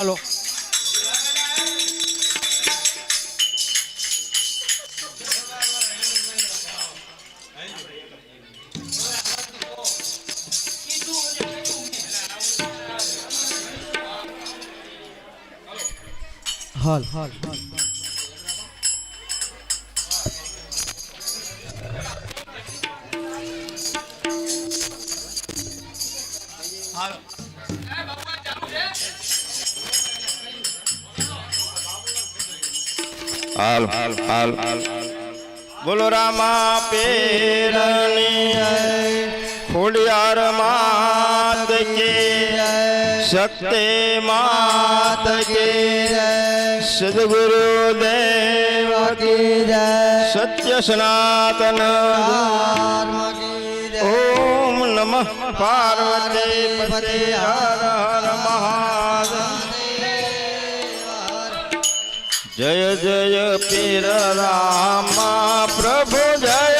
હાલો હાલ હાલ હાલ હાલ હાલ હાલ. બોલો રામા પેરની ખોડિયાર માત કે, શક્તિ માત કે, સદગુરુ દેવ કી, સત્ય સનાતન ઓમ નમઃ પાર્વતી પતે હર હર મહાદેવ જય જય પીર રામા પ્રભુ જય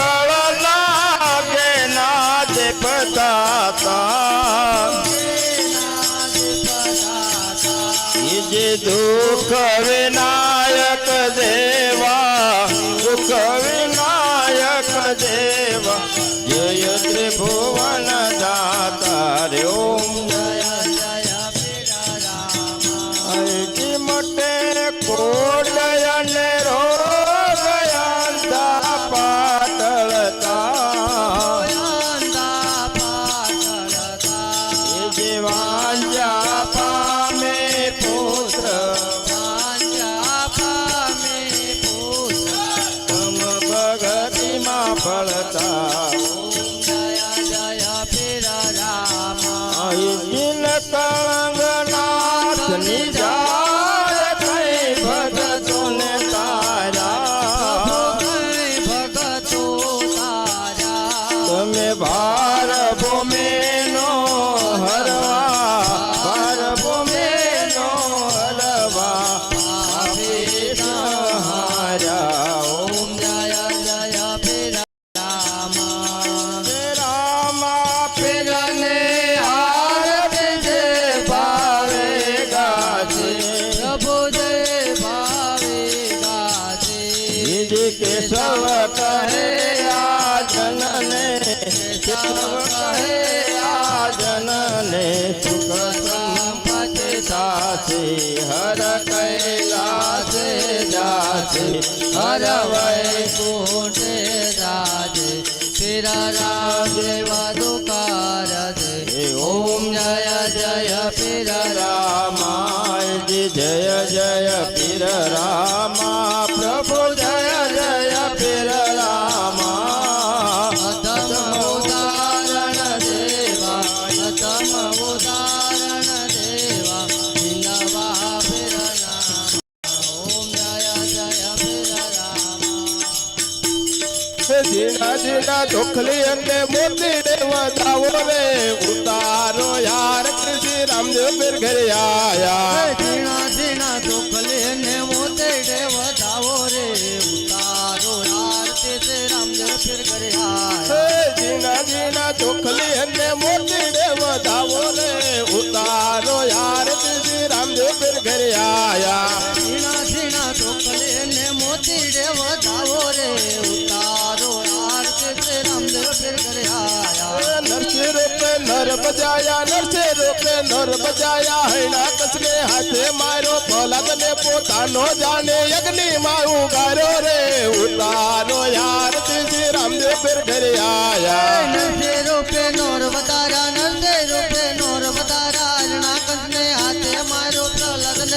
कहे आ जनन क्या कहे आ जनन सुख संपत सासे, हर से जास, हर वै कोटे राज फिर राज वधुकारद ओम जय जय फिर रामाय जय जय फिर राम। ચોખલી અને મોતી દેવ દાવો રે ઉતારો યાર કૃષિ રામદેવ પીર ઘરે આયા ઝીણા ઝીણા ચોખલે ને મોતે વધાવો રે ઉતારો આરતી તે રામદેવ ફિર કરે આયા હે જીણા જીણા ચોખલી અને મોતી દેવ દાવો રે ઉતારો યાર કૃષિ રામદેવ ઘરે આયા ઝીણા ઝીણા ચોકલે ને મોતીડે વધાવો રે ઉતારો श्री रामदेव फिर घर आया। नर बजाया नरसेरों पे नर बजाया। हैना कसने हाथे मारो फौलाद ने पोतानो जाने। अग्नि मारू गारो रे उतारो यार श्री रामदेव फिर घर आया। नरसेरों पे नर बजा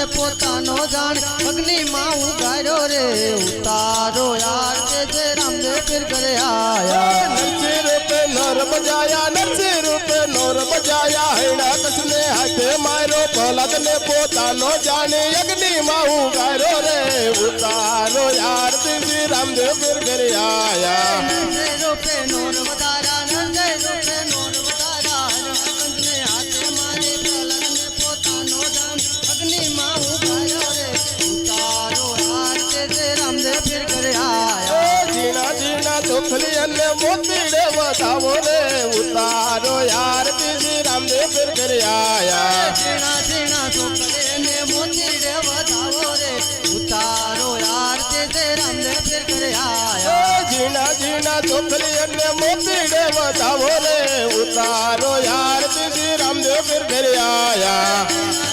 પોતાનો જાણ અગ્નિ માં ઉગાર્યો રે ઉતારો આરતી સે રામદેવ ફિર ઘરે આયા નરસે રૂપે નર બજાયા નરસે રૂપે નોર બજાયા હૈણા કસને હાથે મારો પલક ને પોતાનો જાણે યજ્ઞ માં ઉગારો રે ઉતારો યાર શ્રી રામદેવ ફિર ઘરે આયા નરસે રૂપે નોર વધારા નરસે રૂપે ઝીણા ચોખલી અને મોતીડે વધાવો રે ઉતારો યાર શ્રી રામદેવ ફિર ઘરે આયા ઝીણા ઝીણા ચોકલે ને મોતીડે વધાવો રે ઉતારો આરતે તે રામદેવ ફિર ઘરે આયા ઝીણા ઝીણા ચોખલી અને મોતીડે વધાવો રે ઉતારો યાર શ્રી રામદેવ ફિર ઘરે આયા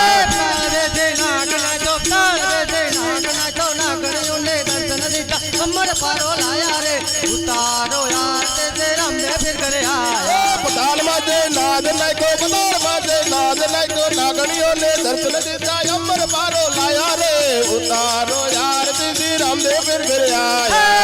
पारो लाया रे। उतारो यार ते राम दे फिर करे आया बदाल माजे नाद लाइको बदाल माजे नाद लाइको नागणियों ने दर्शन दिया अमर पारो लाया रे। उतारो यार ते राम दे फिर करे आया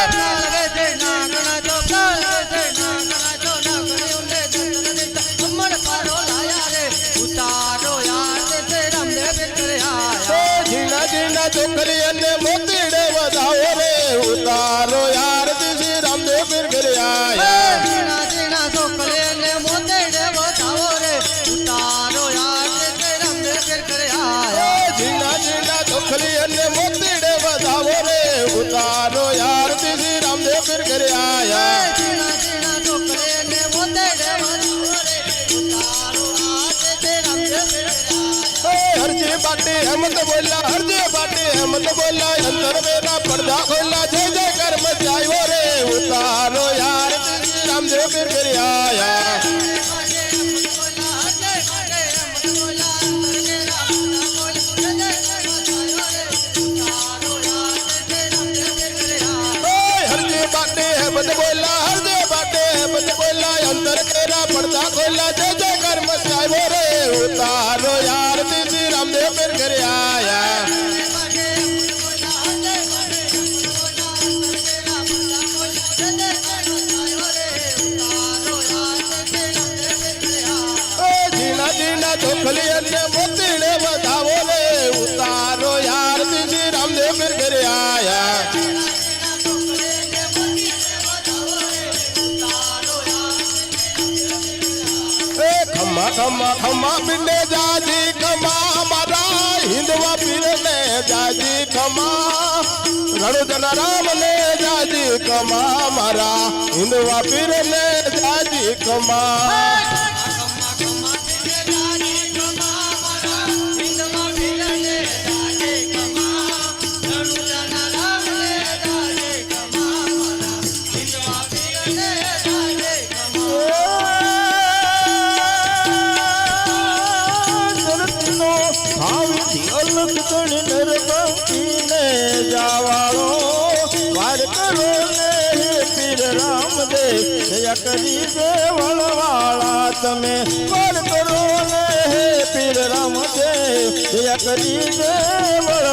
बाटे, अहमद बोला, हर जे बाटे, अहमद बोला अंदर मेरा पर्दा खोला, जय जय कर मचायो रे, उतारो यार राम देव कर कर आया बोला, हर दे बाटे बद बोला अंदर केरा पर्दा खोला, जय जय कर मचायो रे, उतारो यार। थमा थमा पिने जाजी कमा मारा हिंदवा पिरने जाजी कमा रणजन राम ने जाजी कमा मारा हिंदवा पिरने जाजी कमा યકરી દેવળ વાળા તમે. પર કરો ને હે પીર રામ દેવ યકરી દેવળ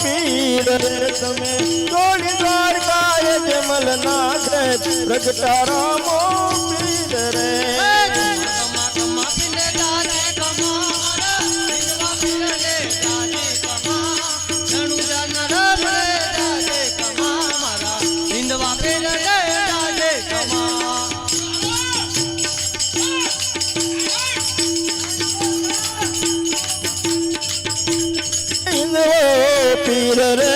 પીર તમે ગોળી દ્વારકાય જમલ નાથ પ્રગટા રામો પીર રે પીર રે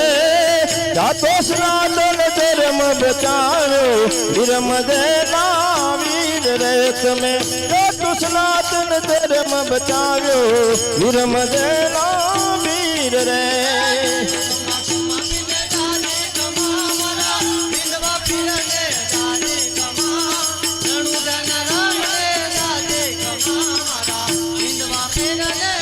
જાતો સ્નાતન ધર્મ બચાવ્યો વિરમ દેના વીર રે તમે જાતો સ્નાતન ધર્મ બચાવ્યો વિરમ દેના વીર રે હાલ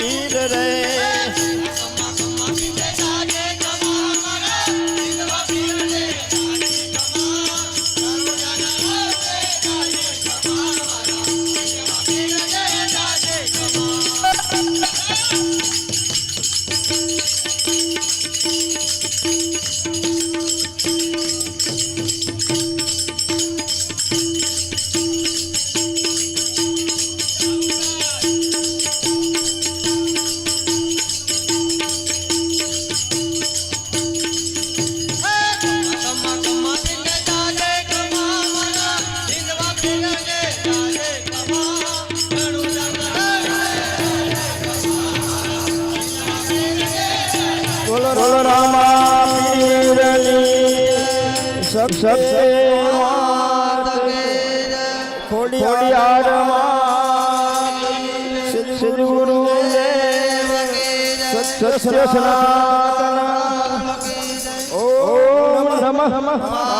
રે બોલો રામા. સબ સબ ખોડિયાર શ્રી ગુરુ સત્ય સનાતન. ઓમ નમઃ.